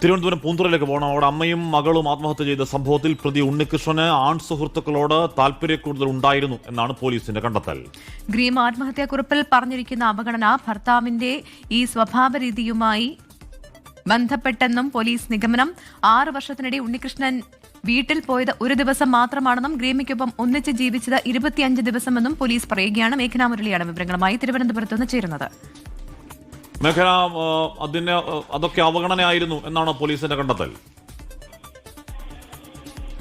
തിരുവനന്തപുരം പൂന്തുറയിലേക്ക് പോകണം. അവിടെ അമ്മയും മകളും ആത്മഹത്യ ചെയ്ത സംഭവത്തിൽ പ്രതി ഉണ്ണികൃഷ്ണന് ആൺ സുഹൃത്തുക്കളോട് താല്പര്യക്കൂടുതൽ ഉണ്ടായിരുന്നു എന്നാണ് പോലീസിന്റെ കണ്ടെത്തൽ. ഗ്രീം ആത്മഹത്യാക്കുറിപ്പിൽ പറഞ്ഞിരിക്കുന്ന അവഗണന ഭർത്താവിന്റെ ഈ സ്വഭാവ രീതിയുമായി ബന്ധപ്പെട്ടെന്നും പോലീസ് നിഗമനം ആറ് വർഷത്തിനിടെ ഉണ്ണികൃഷ്ണൻ വീട്ടിൽ പോയത് ഒരു ദിവസം മാത്രമാണെന്നും ഗ്രീമിക്കൊപ്പം ഒന്നിച്ച് ജീവിച്ചത് ഇരുപത്തിയഞ്ച് ദിവസമെന്നും പോലീസ് പറയുകയാണ്. മേഘനാ മുരളിയാണ് വിവരങ്ങളുമായി തിരുവനന്തപുരത്ത് നിന്ന് ചേരുന്നത്. മേഖല അതിന് അതൊക്കെ അവഗണനയായിരുന്നു എന്നാണ് പോലീസിന്റെ കണ്ടെത്തൽ?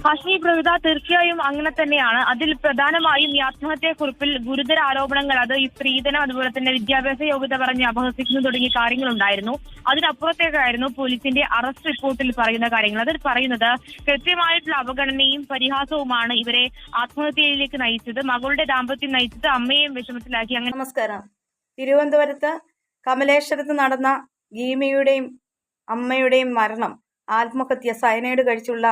ഹാഷ്മി പ്രവിത തീർച്ചയായും അങ്ങനെ തന്നെയാണ്. അതിൽ പ്രധാനമായും ഈ ആത്മഹത്യക്കുറിപ്പിൽ ഗുരുതര ആരോപണങ്ങൾ അത് ഈ സ്ത്രീധനം അതുപോലെ തന്നെ വിദ്യാഭ്യാസ യോഗ്യത പറഞ്ഞ് അപഹസിക്കുന്നു തുടങ്ങിയ കാര്യങ്ങളുണ്ടായിരുന്നു. അതിനപ്പുറത്തേക്കായിരുന്നു പോലീസിന്റെ അറസ്റ്റ് റിപ്പോർട്ടിൽ പറയുന്ന കാര്യങ്ങൾ. അതിൽ പറയുന്നത് കൃത്യമായിട്ടുള്ള അവഗണനയും പരിഹാസവുമാണ് ഇവരെ ആത്മഹത്യയിലേക്ക് നയിച്ചത്. മകളുടെ ദാമ്പത്യം നയിച്ചത് അമ്മയെയും വിഷമത്തിലാക്കി. അങ്ങനെ നമസ്കാരം. തിരുവനന്തപുരത്ത് കമലേശ്വരത്ത് നടന്ന ഗീമയുടെയും അമ്മയുടെയും മരണം ആത്മഹത്യ സയനൈഡ് കഴിച്ചുള്ള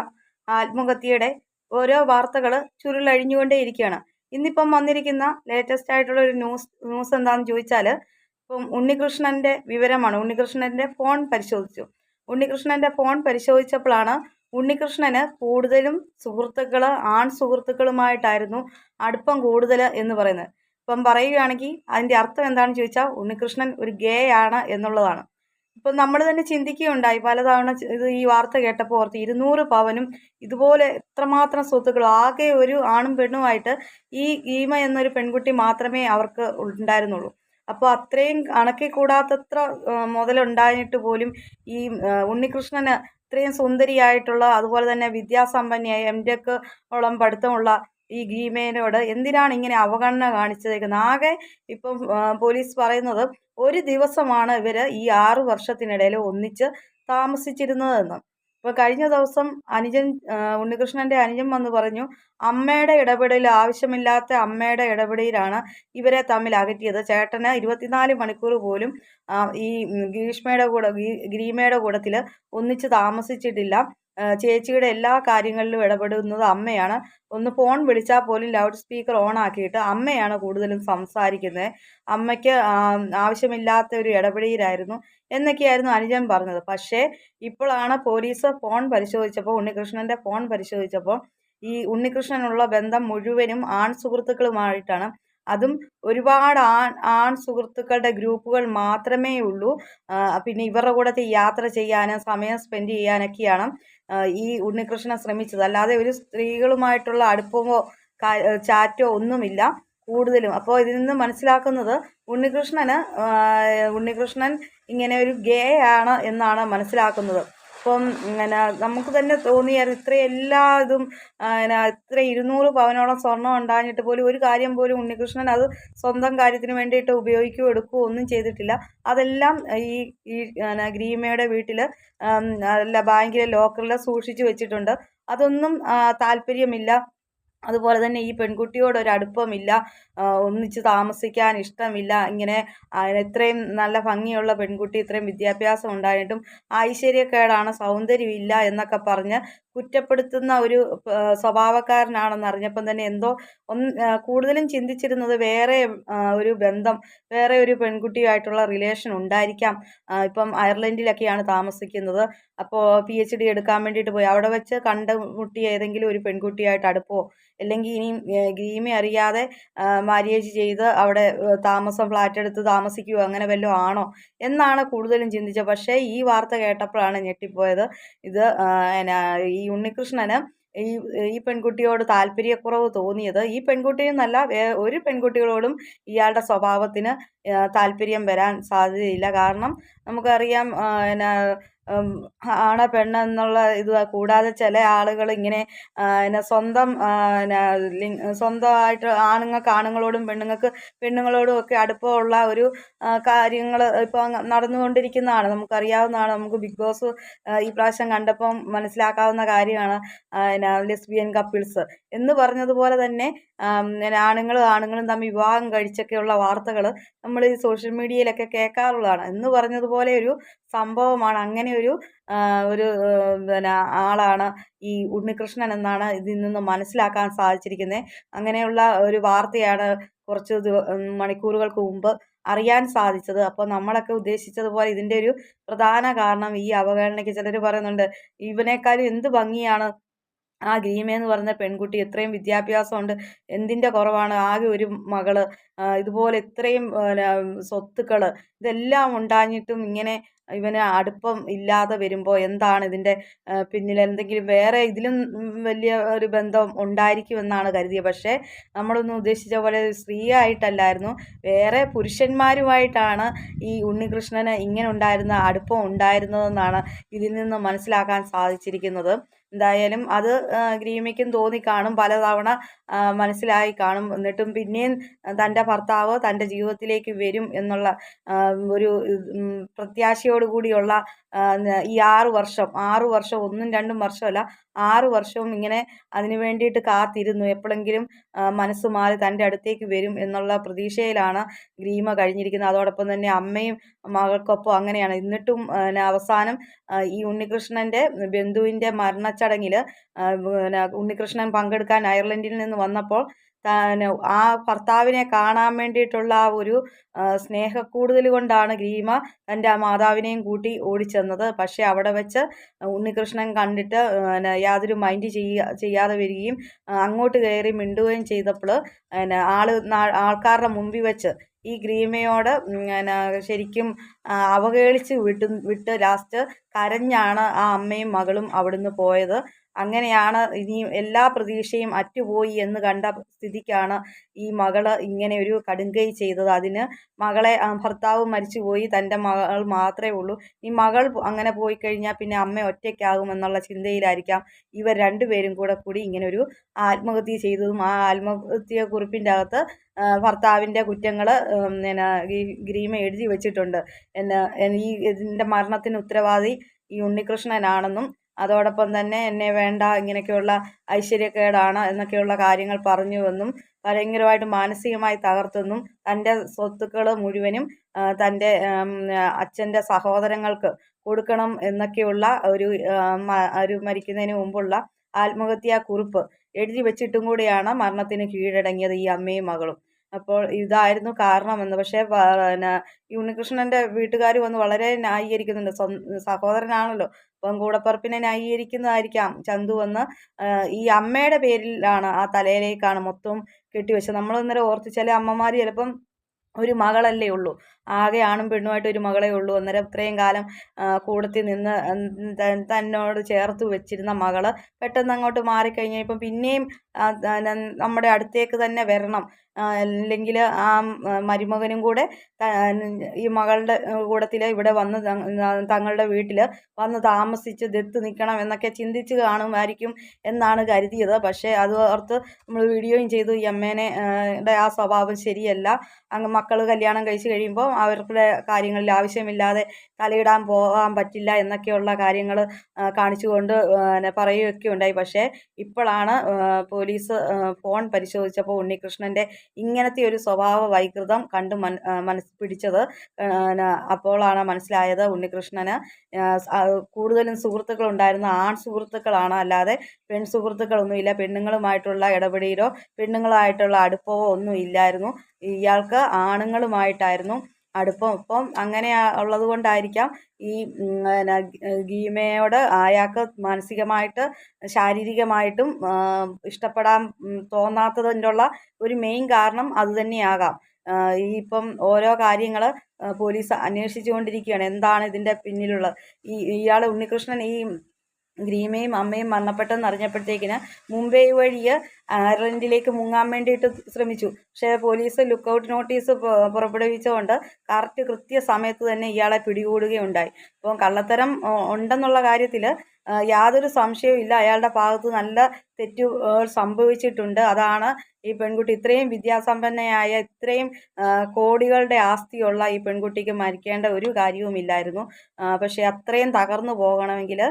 ആത്മഹത്യയുടെ ഓരോ വാർത്തകൾ ചുരുളഴിഞ്ഞുകൊണ്ടേയിരിക്കുകയാണ്. ഇന്നിപ്പം വന്നിരിക്കുന്ന ലേറ്റസ്റ്റ് ആയിട്ടുള്ള ഒരു ന്യൂസ് ന്യൂസ് എന്താണെന്ന് ചോദിച്ചാൽ ഇപ്പം ഉണ്ണികൃഷ്ണന്റെ വിവരമാണ്. ഉണ്ണികൃഷ്ണന്റെ ഫോൺ പരിശോധിച്ചു. ഉണ്ണികൃഷ്ണന്റെ ഫോൺ പരിശോധിച്ചപ്പോഴാണ് ഉണ്ണികൃഷ്ണന് കൂടുതലും സുഹൃത്തുക്കൾ ആൺ സുഹൃത്തുക്കളുമായിട്ടായിരുന്നു അടുപ്പം കൂടുതൽ എന്ന് പറയുന്നത്. ഇപ്പം പറയുകയാണെങ്കിൽ അതിന്റെ അർത്ഥം എന്താണെന്ന് ചോദിച്ചാൽ ഉണ്ണികൃഷ്ണൻ ഒരു ഗേ ആണ് എന്നുള്ളതാണ്. ഇപ്പം നമ്മൾ തന്നെ ചിന്തിക്കുകയുണ്ടായി പലതവണ ഇത് ഈ വാർത്ത കേട്ടപ്പോൾ ഓർത്ത് ഇരുന്നൂറ് പവനും ഇതുപോലെ എത്രമാത്രം സ്വത്തുക്കളും ആകെ ഒരു ആണും പെണ്ണുമായിട്ട് ഈ ഈമ എന്നൊരു പെൺകുട്ടി മാത്രമേ അവർക്ക് ഉണ്ടായിരുന്നുള്ളൂ. അപ്പോൾ അത്രയും കണക്കി കൂടാത്തത്ര മുതലുണ്ടായിട്ട് പോലും ഈ ഉണ്ണികൃഷ്ണന് ഇത്രയും സുന്ദരിയായിട്ടുള്ള അതുപോലെ തന്നെ വിദ്യാസമ്പന്നയായ എം. ടെക് ഓളം പഠിത്തമുള്ള ഈ ഗീമേനോട് എന്തിനാണ് ഇങ്ങനെ അവഗണന കാണിച്ചതേക്കുന്നത് ആകെ ഇപ്പം പോലീസ് പറയുന്നത് ഒരു ദിവസമാണ് ഇവർ ഈ ആറു വർഷത്തിനിടയിൽ ഒന്നിച്ച് താമസിച്ചിരുന്നതെന്ന്. ഇപ്പോൾ കഴിഞ്ഞ ദിവസം അനുജൻ ഉണ്ണികൃഷ്ണന്റെ അനുജൻ വന്ന് പറഞ്ഞു അമ്മയുടെ ഇടപെടൽ ആവശ്യമില്ലാത്ത അമ്മയുടെ ഇടപെടലിലാണ് ഇവരെ തമ്മിൽ അകറ്റിയത്. ചേട്ടന് ഇരുപത്തിനാല് മണിക്കൂർ പോലും ഈ ഗ്രീഷ്മയുടെ കൂടെ ഗ്രീമയുടെ കൂടത്തിൽ ഒന്നിച്ച് താമസിച്ചിട്ടില്ല. ചേച്ചിയുടെ എല്ലാ കാര്യങ്ങളിലും ഇടപെടുന്നത് അമ്മയാണ്. ഒന്ന് ഫോൺ വിളിച്ചാൽ പോലും ലൗഡ് സ്പീക്കർ ഓൺ ആക്കിയിട്ട് അമ്മയാണ് കൂടുതലും സംസാരിക്കുന്നത്. അമ്മയ്ക്ക് ആവശ്യമില്ലാത്ത ഒരു ഇടപെടലായിരുന്നു എന്നൊക്കെയായിരുന്നു അനുജൻ പറഞ്ഞത്. പക്ഷേ ഇപ്പോഴാണ് പോലീസ് ഫോൺ പരിശോധിച്ചപ്പോൾ ഉണ്ണികൃഷ്ണന്റെ ഫോൺ പരിശോധിച്ചപ്പോൾ ഈ ഉണ്ണികൃഷ്ണനുള്ള ബന്ധം മുഴുവനും ആൺ സുഹൃത്തുക്കളുമായിട്ടാണ് അതും ഒരുപാട് ആൺ ആൺ സുഹൃത്തുക്കളുടെ ഗ്രൂപ്പുകൾ മാത്രമേ ഉള്ളൂ. പിന്നെ ഇവരുടെ കൂടെ യാത്ര ചെയ്യാനും സമയം സ്പെൻഡ് ചെയ്യാനൊക്കെയാണ് ഈ ഉണ്ണികൃഷ്ണൻ ശ്രമിച്ചത്. അല്ലാതെ ഒരു സ്ത്രീകളുമായിട്ടുള്ള അടുപ്പമോ ചാറ്റോ ഒന്നുമില്ല കൂടുതലും. അപ്പോൾ ഇതിൽ നിന്ന് മനസ്സിലാക്കുന്നത് ഉണ്ണികൃഷ്ണന് ഉണ്ണികൃഷ്ണൻ ഇങ്ങനെ ഒരു ഗേ ആണ് എന്നാണ് മനസ്സിലാക്കുന്നത്. അപ്പം ഇങ്ങനെ നമുക്ക് തന്നെ തോന്നിയായിരുന്നു ഇത്ര എല്ലാ ഇതും പിന്നെ ഇത്ര ഇരുന്നൂറ് പവനോളം സ്വർണം ഉണ്ടാഞ്ഞിട്ട് പോലും ഒരു കാര്യം പോലും ഉണ്ണികൃഷ്ണൻ അത് സ്വന്തം കാര്യത്തിന് വേണ്ടിയിട്ട് ഉപയോഗിക്കുകയോ എടുക്കുകയോ ഒന്നും ചെയ്തിട്ടില്ല. അതെല്ലാം ഈ ഈ പിന്നെ ഗ്രീമയുടെ വീട്ടിൽ അല്ല ബാങ്കിലെ ലോക്കറിൽ സൂക്ഷിച്ചു വെച്ചിട്ടുണ്ട്. അതൊന്നും താല്പര്യമില്ല. അതുപോലെ തന്നെ ഈ പെൺകുട്ടിയോട് ഒരു അടുപ്പമില്ല ഒന്നിച്ച് താമസിക്കാൻ ഇഷ്ടമില്ല. ഇങ്ങനെ ഇത്രയും നല്ല ഭംഗിയുള്ള പെൺകുട്ടി ഇത്രയും വിദ്യാഭ്യാസം ഉണ്ടായിട്ടും ഐശ്വര്യക്കേടാണ് സൗന്ദര്യമില്ല എന്നൊക്കെ പറഞ്ഞ് കുറ്റപ്പെടുത്തുന്ന ഒരു സ്വഭാവക്കാരനാണെന്ന് അറിഞ്ഞപ്പം തന്നെ എന്തോ ഒന്ന് കൂടുതലും ചിന്തിച്ചിരുന്നത് വേറെ ഒരു ബന്ധം വേറെ ഒരു പെൺകുട്ടിയുമായിട്ടുള്ള റിലേഷൻ ഉണ്ടായിരിക്കാം. ഇപ്പം അയർലൻഡിലൊക്കെയാണ് താമസിക്കുന്നത്. അപ്പോൾ പി എച്ച് ഡി എടുക്കാൻ വേണ്ടിയിട്ട് പോയി. അവിടെ വെച്ച് കണ്ടുമുട്ടിയ ഏതെങ്കിലും ഒരു പെൺകുട്ടിയായിട്ട് അടുപ്പോ? അല്ലെങ്കിൽ ഇനിയും ഗ്രീമി അറിയാതെ മാര്യേജ് ചെയ്ത് അവിടെ താമസം ഫ്ലാറ്റ് എടുത്ത് താമസിക്കുകയോ അങ്ങനെ വല്ലതും ആണോ എന്നാണ് കൂടുതലും ചിന്തിച്ചത്. പക്ഷേ ഈ വാർത്ത കേട്ടപ്പോഴാണ് ഞെട്ടിപ്പോയത്. ഇത് എന്നാ ഈ ഉണ്ണികൃഷ്ണന് ഈ ഈ പെൺകുട്ടിയോട് താല്പര്യക്കുറവ് തോന്നിയത്. ഈ പെൺകുട്ടിയെന്നല്ല ഒരു പെൺകുട്ടികളോടും ഇയാളുടെ സ്വഭാവത്തിന് താല്പര്യം വരാൻ സാധ്യതയില്ല. കാരണം നമുക്കറിയാം എന്നാ ആണ് പെണ്ണ് എന്നുള്ള ഇത്. കൂടാതെ ചില ആളുകൾ ഇങ്ങനെ പിന്നെ സ്വന്തം സ്വന്തമായിട്ട് ആണുങ്ങൾക്ക് ആണുങ്ങളോടും പെണ്ണുങ്ങൾക്ക് പെണ്ണുങ്ങളോടും ഒക്കെ അടുപ്പമുള്ള ഒരു കാര്യങ്ങൾ ഇപ്പോൾ നടന്നുകൊണ്ടിരിക്കുന്നതാണ്. നമുക്കറിയാവുന്നതാണ്. നമുക്ക് ബിഗ് ബോസ് ഈ പ്രാവശ്യം കണ്ടപ്പം മനസ്സിലാക്കാവുന്ന കാര്യമാണ് പിന്നെ ലെസ്ബിയൻ കപ്പിൾസ്. എന്ന് പറഞ്ഞതുപോലെ തന്നെ ആണുങ്ങളും ആണുങ്ങളും തമ്മിൽ വിവാഹം കഴിച്ചൊക്കെയുള്ള വാർത്തകൾ നമ്മൾ ഈ സോഷ്യൽ മീഡിയയിലൊക്കെ കേൾക്കാറുള്ളതാണ്. എന്ന് പറഞ്ഞതുപോലെ ഒരു സംഭവമാണ്. അങ്ങനെ ഒരു ഒരു പിന്നെ ആളാണ് ഈ ഉണ്ണികൃഷ്ണൻ എന്നാണ് ഇതിൽ നിന്ന് മനസ്സിലാക്കാൻ സാധിച്ചിരിക്കുന്നത്. അങ്ങനെയുള്ള ഒരു വാർത്തയാണ് കുറച്ച് മണിക്കൂറുകൾക്ക് മുമ്പ് അറിയാൻ സാധിച്ചത്. അപ്പോൾ നമ്മളൊക്കെ ഉദ്ദേശിച്ചതുപോലെ ഇതിന്റെ ഒരു പ്രധാന കാരണം ഈ അവഗണനയ്ക്ക് ചിലർ പറയുന്നുണ്ട് ഇവനേക്കാളും എന്ത് ഭംഗിയാണ് ആ ഗ്രീമ എന്ന് പറയുന്ന പെൺകുട്ടി എത്രയും വിദ്യാഭ്യാസമുണ്ട് എന്തിന്റെ കുറവാണ്? ആകെ ഒരു മകൾ ഇതുപോലെ ഇത്രയും സ്വത്തുക്കൾ ഇതെല്ലാം ഉണ്ടാഞ്ഞിട്ടും ഇങ്ങനെ ഇവന് അടുപ്പം ഇല്ലാതെ വരുമ്പോൾ എന്താണ് ഇതിന്റെ പിന്നിൽ എന്തെങ്കിലും വേറെ ഇതിലും വലിയ ഒരു ബന്ധം ഉണ്ടായിരിക്കുമെന്നാണ് കരുതിയത് പക്ഷേ നമ്മളൊന്നും ഉദ്ദേശിച്ച പോലെ സ്ത്രീ ആയിട്ടല്ലായിരുന്നു വേറെ പുരുഷന്മാരുമായിട്ടാണ് ഈ ഉണ്ണികൃഷ്ണന് ഇങ്ങനെ ഉണ്ടായിരുന്ന അടുപ്പം ഉണ്ടായിരുന്നതെന്നാണ് ഇതിൽ നിന്ന് മനസ്സിലാക്കാൻ സാധിച്ചിരിക്കുന്നത്. എന്തായാലും അത് ഗ്രീമിക്കും തോന്നി കാണും. പലതവണ മനസ്സിലായി കാണും. എന്നിട്ടും പിന്നെയും തന്റെ ഭർത്താവ് തന്റെ ജീവിതത്തിലേക്ക് വരും എന്നുള്ള ഒരു പ്രത്യാശയോടുകൂടിയുള്ള ഈ ആറു വർഷം. ആറു വർഷം ഒന്നും രണ്ടും വർഷമല്ല. ആറു വർഷവും ഇങ്ങനെ അതിനു വേണ്ടിയിട്ട് കാത്തിരുന്നു. എപ്പോഴെങ്കിലും മനസ്സ് മാറി തന്റെ അടുത്തേക്ക് വരും എന്നുള്ള പ്രതീക്ഷയിലാണ് ഗ്രീമ കഴിഞ്ഞിരിക്കുന്നത്. അതോടൊപ്പം തന്നെ അമ്മയും മകൾക്കൊപ്പം അങ്ങനെയാണ്. എന്നിട്ടും അവസാനം ഈ ഉണ്ണികൃഷ്ണന്റെ ബന്ധുവിന്റെ മരണച്ചടങ്ങിൽ പിന്നെ ഉണ്ണികൃഷ്ണൻ പങ്കെടുക്കാൻ അയർലൻഡിൽ നിന്ന് വന്നപ്പോൾ ആ ഭർത്താവിനെ കാണാൻ വേണ്ടിയിട്ടുള്ള ആ ഒരു സ്നേഹക്കൂടുതൽ കൊണ്ടാണ് ഗ്രീമ തന്റെ ആ മാതാവിനെയും കൂട്ടി ഓടിച്ചെന്നത്. പക്ഷേ അവിടെ വെച്ച് ഉണ്ണികൃഷ്ണൻ കണ്ടിട്ട് യാതൊരു മൈൻഡ് ചെയ്യാതെ വരികയും അങ്ങോട്ട് കയറി മിണ്ടുകയും ചെയ്തപ്പോൾ ആൾ ആൾക്കാരുടെ മുമ്പിൽ വെച്ച് ഈ ഗ്രീമയോട് പിന്നെ ശരിക്കും അവഹേളിച്ച് വിട്ട് വിട്ട് ലാസ്റ്റ് കരഞ്ഞാണ് ആ അമ്മയും മകളും അവിടുന്ന് പോയത്. അങ്ങനെയാണ് ഇനി എല്ലാ പ്രതീക്ഷയും അറ്റുപോയി എന്ന് കണ്ട സ്ഥിതിക്കാണ് ഈ മകൾ ഇങ്ങനെ ഒരു കടുങ്കൈ ചെയ്തത്. അതിന് മകളെ ഭർത്താവ് മരിച്ചുപോയി തന്റെ മകൾ മാത്രമേ ഉള്ളൂ. ഈ മകൾ അങ്ങനെ പോയി കഴിഞ്ഞാൽ പിന്നെ അമ്മ ഒറ്റയ്ക്കാകുമെന്നുള്ള ചിന്തയിലായിരിക്കാം ഇവർ രണ്ടുപേരും കൂടെ കൂടി ഇങ്ങനെ ഒരു ആത്മഹത്യ ചെയ്തതും ആ ആത്മഹത്യ കുറിപ്പിന്റെ അകത്ത് ഭർത്താവിന്റെ കുറ്റങ്ങൾ പിന്നെ ഗ്രീമ എഴുതി വെച്ചിട്ടുണ്ട്. എന്നാ ഈ ഇതിന്റെ മരണത്തിന് ഉത്തരവാദി ഈ ഉണ്ണികൃഷ്ണനാണെന്നും അതോടൊപ്പം തന്നെ എന്നെ വേണ്ട ഇങ്ങനെയൊക്കെയുള്ള ഐശ്വര്യക്കേടാണ് എന്നൊക്കെയുള്ള കാര്യങ്ങൾ പറഞ്ഞുവെന്നും ഭയങ്കരമായിട്ട് മാനസികമായി തകർത്തെന്നും തന്റെ സ്വത്തുക്കൾ മുഴുവനും തന്റെ അച്ഛന്റെ സഹോദരങ്ങൾക്ക് കൊടുക്കണം എന്നൊക്കെയുള്ള ഒരു ഒരു മരിക്കുന്നതിന് മുമ്പുള്ള ആത്മഹത്യാ കുറിപ്പ് എഴുതി വെച്ചിട്ടും കൂടിയാണ് മരണത്തിന് കീഴടങ്ങിയത് ഈ അമ്മയും മകളും. അപ്പോൾ ഇതായിരുന്നു കാരണമെന്ന്. പക്ഷേ പിന്നെ ഉണ്ണികൃഷ്ണന്റെ വീട്ടുകാർ വന്ന് വളരെ ന്യായീകരിക്കുന്നുണ്ട്. സഹോദരനാണല്ലോ. അപ്പം കൂടപ്പറപ്പിനെ ന്യായീകരിക്കുന്നതായിരിക്കാം. ചന്തു വന്ന് ഈ അമ്മയുടെ പേരിലാണ് ആ തലയിലേക്കാണ് മൊത്തം കെട്ടിവെച്ചത്. നമ്മൾ ഇന്നലെ ഓർത്ത് ചില അമ്മമാർ ചിലപ്പം ഒരു മകളല്ലേ ഉള്ളൂ. ആകെ ആണും പെണ്ണുമായിട്ട് ഒരു മകളെ ഉള്ളൂ. അന്നേരം ഇത്രയും കാലം കൂടത്തിൽ നിന്ന് തന്നോട് ചേർത്ത് വെച്ചിരുന്ന മകൾ പെട്ടെന്ന് അങ്ങോട്ട് മാറിക്കഴിഞ്ഞാൽ ഇപ്പം പിന്നെയും നമ്മുടെ അടുത്തേക്ക് തന്നെ വരണം. അല്ലെങ്കിൽ ആ മരുമകനും കൂടെ ഈ മകളുടെ കൂടത്തിൽ ഇവിടെ വന്ന് തങ്ങളുടെ വീട്ടിൽ വന്ന് താമസിച്ച് ദത്ത് നിൽക്കണം എന്നൊക്കെ ചിന്തിച്ച് കാണുമായിരിക്കും എന്നാണ് കരുതിയത്. പക്ഷേ അത് ഓർത്ത് നമ്മൾ വീഡിയോയും ചെയ്തു. ഈ അമ്മേനെ ആ സ്വഭാവം ശരിയല്ല. അങ്ങ് മക്കൾ കല്യാണം കഴിച്ച് കഴിയുമ്പോൾ അവരുടെ കാര്യങ്ങളിൽ ആവശ്യമില്ലാതെ തലയിടാൻ പോകാൻ പറ്റില്ല എന്നൊക്കെയുള്ള കാര്യങ്ങൾ കാണിച്ചുകൊണ്ട് പിന്നെ പറയുകയൊക്കെ ഉണ്ടായി പക്ഷേ ഇപ്പോഴാണ് പോലീസ് ഫോൺ പരിശോധിച്ചപ്പോൾ ഉണ്ണികൃഷ്ണന്റെ ഇങ്ങനത്തെ ഒരു സ്വഭാവ വൈകൃതം കണ്ട് മൻ മനസ് പിടിച്ചത് അപ്പോഴാണ് മനസ്സിലായത് ഉണ്ണികൃഷ്ണന്. കൂടുതലും സുഹൃത്തുക്കൾ ഉണ്ടായിരുന്ന ആൺ സുഹൃത്തുക്കളാണ്. അല്ലാതെ പെൺ സുഹൃത്തുക്കളൊന്നുമില്ല. പെണ്ണുങ്ങളുമായിട്ടുള്ള ഇടപെടലോ പെണ്ണുങ്ങളായിട്ടുള്ള അടുപ്പമോ ഒന്നും ഇല്ലായിരുന്നു. ഇയാൾക്ക് ആണുങ്ങളുമായിട്ടായിരുന്നു അടുപ്പം. ഇപ്പം അങ്ങനെ ഉള്ളത് കൊണ്ടായിരിക്കാം ഈ പിന്നെ ഗീമയോട് അയാൾക്ക് മാനസികമായിട്ട് ശാരീരികമായിട്ടും ഇഷ്ടപ്പെടാൻ തോന്നാത്തതിന്റെ ഉള്ള ഒരു മെയിൻ കാരണം അത് തന്നെയാകാം. ഈ ഇപ്പം ഓരോ കാര്യങ്ങൾ പോലീസ് അന്വേഷിച്ചുകൊണ്ടിരിക്കുകയാണ്. എന്താണ് ഇതിന്റെ പിന്നിലുള്ള ഈ ഇയാൾ ഉണ്ണികൃഷ്ണൻ ഈ ഗ്രീമയും അമ്മയും മരണപ്പെട്ടെന്ന് അറിഞ്ഞപ്പോഴത്തേക്കിന് മുംബൈ വഴി അയർലൻഡിലേക്ക് മുങ്ങാൻ വേണ്ടിയിട്ട് ശ്രമിച്ചു. പക്ഷേ പോലീസ് ലുക്കൗട്ട് നോട്ടീസ് പുറപ്പെടുവിച്ചുകൊണ്ട് കറക്റ്റ് കൃത്യസമയത്ത് തന്നെ ഇയാളെ പിടികൂടുകയുണ്ടായി. അപ്പം കള്ളത്തരം ഉണ്ടെന്നുള്ള കാര്യത്തിൽ യാതൊരു സംശയവും ഇല്ല. അയാളുടെ ഭാഗത്ത് നല്ല തെറ്റുകൾ സംഭവിച്ചിട്ടുണ്ട്. അതാണ് ഈ പെൺകുട്ടി ഇത്രയും വിദ്യാസമ്പന്നയായ ഇത്രയും കോടികളുടെ ആസ്തിയുള്ള ഈ പെൺകുട്ടിക്ക് മരിക്കേണ്ട ഒരു കാര്യവുമില്ലായിരുന്നു പക്ഷേ അത്രയും തകർന്നു പോകണമെങ്കിൽ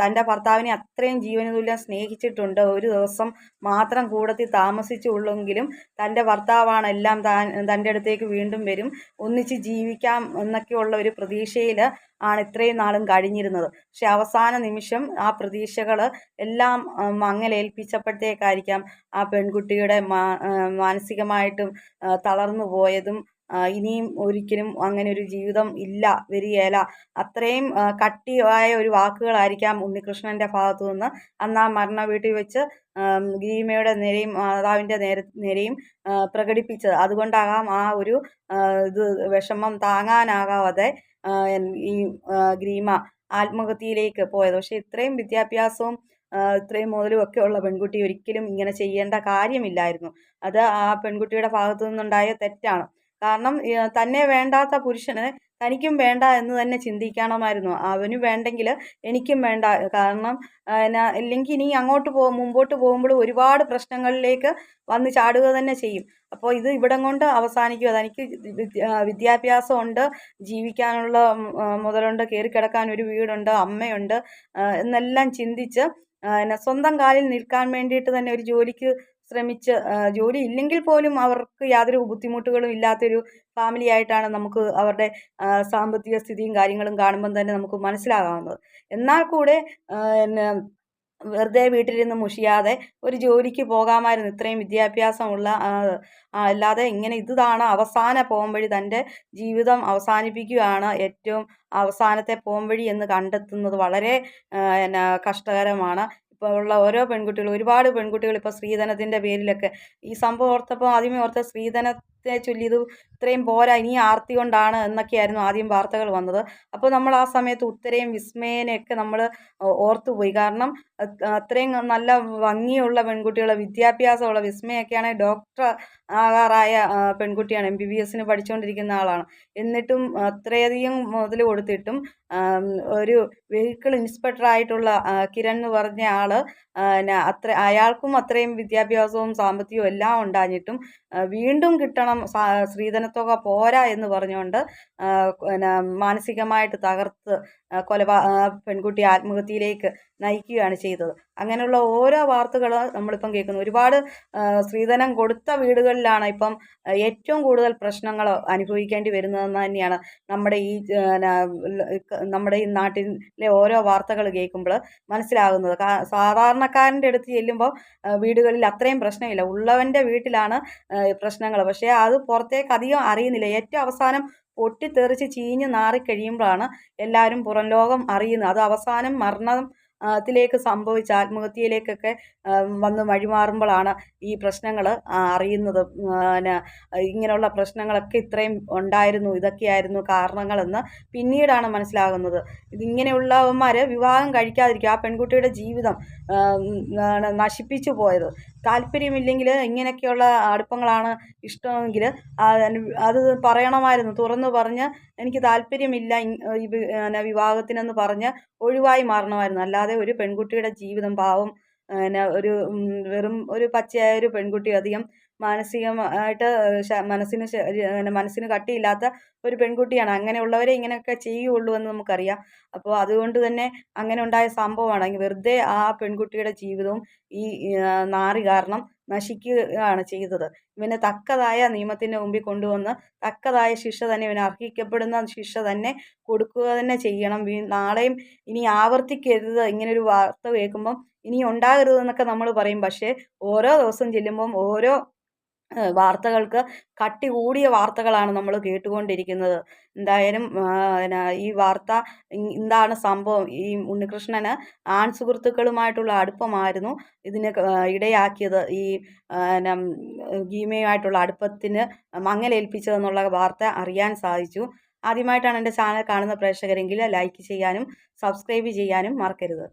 തന്റെ ഭർത്താവിനെ അത്രയും ജീവനതുല്യം സ്നേഹിച്ചിട്ടുണ്ട്. ഒരു ദിവസം മാത്രം കൂടത്തിൽ താമസിച്ചുള്ളെങ്കിലും തന്റെ ഭർത്താവാണ് എല്ലാം താൻ തന്റെ അടുത്തേക്ക് വീണ്ടും വരും. ഒന്നിച്ച് ജീവിക്കാം എന്നൊക്കെയുള്ള ഒരു പ്രതീക്ഷയിൽ ആണ് ഇത്രയും നാളും കഴിഞ്ഞിരുന്നത്. പക്ഷെ അവസാന നിമിഷം ആ പ്രതീക്ഷകൾ എല്ലാം മങ്ങലേൽപ്പിച്ചപ്പോഴത്തേക്കായിരിക്കാം ആ പെൺകുട്ടിയുടെ മാനസികമായിട്ടും തളർന്നു പോയതും ഇനിയും ഒരിക്കലും അങ്ങനെ ഒരു ജീവിതം ഇല്ല വരികയില്ല അത്രയും കട്ടിയായ ഒരു വാക്കുകളായിരിക്കാം ഉണ്ണികൃഷ്ണന്റെ ഭാഗത്തു നിന്ന്. അന്ന് ആ മരണ വീട്ടിൽ വെച്ച് ഗീമയുടെ നേരെയും മാതാവിന്റെ നേരെ നേരെയും പ്രകടിപ്പിച്ചത്. അതുകൊണ്ടാകാം ആ ഒരു ഇത് വിഷമം താങ്ങാനാകാതെ ഈ ഗ്രീമ ആത്മഹത്യയിലേക്ക് പോയത്. പക്ഷേ ഇത്രയും വിദ്യാഭ്യാസവും ഇത്രയും മുതലും ഒക്കെ ഉള്ള പെൺകുട്ടി ഒരിക്കലും ഇങ്ങനെ ചെയ്യേണ്ട കാര്യമില്ലായിരുന്നു. അത് ആ പെൺകുട്ടിയുടെ ഭാഗത്തു നിന്നുണ്ടായ തെറ്റാണ്. കാരണം തന്നെ വേണ്ടാത്ത പുരുഷന് തനിക്കും വേണ്ട എന്ന് തന്നെ ചിന്തിക്കണമായിരുന്നു. അവന് വേണ്ടെങ്കിൽ എനിക്കും വേണ്ട. കാരണം എന്നാ- ഇല്ലെങ്കിൽ ഇനി അങ്ങോട്ട് പോ മുമ്പോട്ട് പോകുമ്പോൾ ഒരുപാട് പ്രശ്നങ്ങളിലേക്ക് വന്ന് ചാടുക തന്നെ ചെയ്യും. അപ്പോൾ ഇത് ഇവിടം കൊണ്ട് അവസാനിക്കുക. തനിക്ക് വിദ്യാഭ്യാസം ഉണ്ട് ജീവിക്കാനുള്ള മുതലുണ്ട്. കയറി കിടക്കാൻ ഒരു വീടുണ്ട്. അമ്മയുണ്ട്. എന്നെല്ലാം ചിന്തിച്ച് സ്വന്തം കാലിൽ നിൽക്കാൻ വേണ്ടിയിട്ട് തന്നെ ഒരു ജോലിക്ക് ശ്രമിച്ച് ജോലി ഇല്ലെങ്കിൽ പോലും അവർക്ക് യാതൊരു ബുദ്ധിമുട്ടുകളും ഇല്ലാത്തൊരു ഫാമിലി ആയിട്ടാണ് നമുക്ക് അവരുടെ സാമ്പത്തിക സ്ഥിതിയും കാര്യങ്ങളും കാണുമ്പം തന്നെ നമുക്ക് മനസ്സിലാകാവുന്നത്. എന്നാൽ കൂടെ പിന്നെ വെറുതെ വീട്ടിലിരുന്ന് മുഷിയാതെ ഒരു ജോലിക്ക് പോകാമായിരുന്നു. ഇത്രയും വിദ്യാഭ്യാസമുള്ള അല്ലാതെ ഇങ്ങനെ ഇതാണ് അവസാന പോംവഴി തന്റെ ജീവിതം അവസാനിപ്പിക്കുകയാണ് ഏറ്റവും അവസാനത്തെ പോംവഴി എന്ന് കണ്ടെത്തുന്നത് വളരെ എന്നാ കഷ്ടകരമാണ്. ഇപ്പോൾ ഉള്ള ഓരോ പെൺകുട്ടികളും ഒരുപാട് പെൺകുട്ടികൾ ഇപ്പോൾ സ്ത്രീധനത്തിന്റെ പേരിലൊക്കെ ഈ സംഭവം ഓർത്തപ്പോൾ ആദ്യമേ ഓർത്ത സ്ത്രീധനത്തെ ചൊല്ലി ഇത് ഇത്രയും പോരാ ഇനി ആർത്തി കൊണ്ടാണ് എന്നൊക്കെയായിരുന്നു ആദ്യം വാർത്തകൾ വന്നത്. അപ്പോൾ നമ്മൾ ആ സമയത്ത് ഉത്തരയും വിസ്മയനെയൊക്കെ നമ്മൾ ഓർത്തുപോയി. കാരണം അത് അത്രയും നല്ല ഭംഗിയുള്ള പെൺകുട്ടികൾ വിദ്യാഭ്യാസമുള്ള വിസ്മയൊക്കെയാണെങ്കിൽ ഡോക്ടർ ആകാറായ പെൺകുട്ടിയാണ്. എം ബി ബി എസിന് പഠിച്ചുകൊണ്ടിരിക്കുന്ന ആളാണ്. എന്നിട്ടും അത്രയധികം മുതൽ കൊടുത്തിട്ടും ഒരു വെഹിക്കിൾ ഇൻസ്പെക്ടർ ആയിട്ടുള്ള കിരൺ എന്ന് പറഞ്ഞ ആൾ അത്ര അയാൾക്കും അത്രയും വിദ്യാഭ്യാസവും സാമ്പത്തികവും എല്ലാം ഉണ്ടാഞ്ഞിട്ടും വീണ്ടും കിട്ടണം സാ- സ്ത്രീധനത്തുക പോരാ എന്ന് പറഞ്ഞുകൊണ്ട് പിന്നെ മാനസികമായിട്ട് തകർത്ത് കൊലപാ പെൺകുട്ടി ആത്മഹത്യയിലേക്ക് നയിക്കുകയാണ് ചെയ്തത്. അങ്ങനെയുള്ള ഓരോ വാർത്തകൾ നമ്മളിപ്പം കേൾക്കുന്നു. ഒരുപാട് സ്ത്രീധനം കൊടുത്ത വീടുകളിലാണ് ഇപ്പം ഏറ്റവും കൂടുതൽ പ്രശ്നങ്ങൾ അനുഭവിക്കേണ്ടി വരുന്നതെന്ന് തന്നെയാണ് നമ്മുടെ ഈ നമ്മുടെ ഈ നാട്ടിലെ ഓരോ വാർത്തകൾ കേൾക്കുമ്പോൾ മനസ്സിലാകുന്നത്. സാധാരണക്കാരന്റെ അടുത്ത് ചെല്ലുമ്പോൾ വീടുകളിൽ അത്രയും പ്രശ്നമില്ല. ഉള്ളവന്റെ വീട്ടിലാണ് പ്രശ്നങ്ങൾ. പക്ഷേ അത് പുറത്തേക്ക് അധികം അറിയുന്നില്ല. ഏറ്റവും അവസാനം പൊട്ടിത്തെറിച്ച് ചീഞ്ഞ് നാറിക്കഴിയുമ്പോഴാണ് എല്ലാവരും പുറം ലോകം അറിയുന്നത്. അത് അവസാനം മരണം ത്തിലേക്ക് സംഭവിച്ച ആത്മഹത്യയിലേക്കൊക്കെ വന്ന് വഴിമാറുമ്പോഴാണ് ഈ പ്രശ്നങ്ങൾ അറിയുന്നത്. പിന്നെ ഇങ്ങനെയുള്ള പ്രശ്നങ്ങളൊക്കെ ഇത്രയും ഉണ്ടായിരുന്നു ഇതൊക്കെയായിരുന്നു കാരണങ്ങളെന്ന് പിന്നീടാണ് മനസ്സിലാകുന്നത്. ഇതിങ്ങനെയുള്ളവന്മാർ വിവാഹം കഴിക്കാതിരിക്കുക ആ പെൺകുട്ടിയുടെ ജീവിതം നശിപ്പിച്ചു പോയത്. താല്പര്യമില്ലെങ്കിൽ ഇങ്ങനെയൊക്കെയുള്ള അടുപ്പങ്ങളാണ് ഇഷ്ടമെങ്കിൽ അത് പറയണമായിരുന്നു. തുറന്നു പറഞ്ഞ് എനിക്ക് താല്പര്യമില്ല വിവാഹത്തിനെന്ന് പറഞ്ഞ് ഒഴിവായി മാറണമായിരുന്നു. അല്ലാതെ ഒരു പെൺകുട്ടിയുടെ ജീവിതം പാവം പിന്നെ ഒരു വെറും ഒരു പച്ചയായ ഒരു പെൺകുട്ടി അധികം മാനസികമായിട്ട് മനസ്സിന് മനസ്സിന് കട്ടിയില്ലാത്ത ഒരു പെൺകുട്ടിയാണ്. അങ്ങനെയുള്ളവരെ ഇങ്ങനെയൊക്കെ ചെയ്യുള്ളൂ എന്ന് നമുക്കറിയാം. അപ്പോൾ അതുകൊണ്ട് തന്നെ അങ്ങനെ ഉണ്ടായ സംഭവമാണ്. വെറുതെ ആ പെൺകുട്ടിയുടെ ജീവിതവും ഈ നാറി കാരണം നശിക്കുകയാണ് ചെയ്തത്. ഇവന് തക്കതായ നിയമത്തിന്റെ മുമ്പിൽ കൊണ്ടുവന്ന് തക്കതായ ശിക്ഷ തന്നെ ഇവന് അർഹിക്കപ്പെടുന്ന ശിക്ഷ തന്നെ കൊടുക്കുക തന്നെ ചെയ്യണം. നാളെയും ഇനി ആവർത്തിക്കരുത്. ഇങ്ങനൊരു വാർത്ത കേൾക്കുമ്പം ഇനി ഉണ്ടാകരുത് എന്നൊക്കെ നമ്മൾ പറയും. പക്ഷേ ഓരോ ദിവസം ചെല്ലുമ്പം ഓരോ വാർത്തകൾക്ക് കട്ടി കൂടിയ വാർത്തകളാണ് നമ്മൾ കേട്ടുകൊണ്ടിരിക്കുന്നത്. എന്തായാലും ഈ വാർത്ത എന്താണ് സംഭവം. ഈ ഉണ്ണികൃഷ്ണന് ആൺ സുഹൃത്തുക്കളുമായിട്ടുള്ള അടുപ്പമായിരുന്നു ഇതിന് ഇടയാക്കിയത്. ഈ ഗീമയുമായിട്ടുള്ള അടുപ്പത്തിന് മങ്ങലേൽപ്പിച്ചതെന്നുള്ള വാർത്ത അറിയാൻ സാധിച്ചു. ആദ്യമായിട്ടാണ് എന്റെ ചാനൽ കാണുന്ന പ്രേക്ഷകരെങ്കിൽ ലൈക്ക് ചെയ്യാനും സബ്സ്ക്രൈബ് ചെയ്യാനും മറക്കരുത്.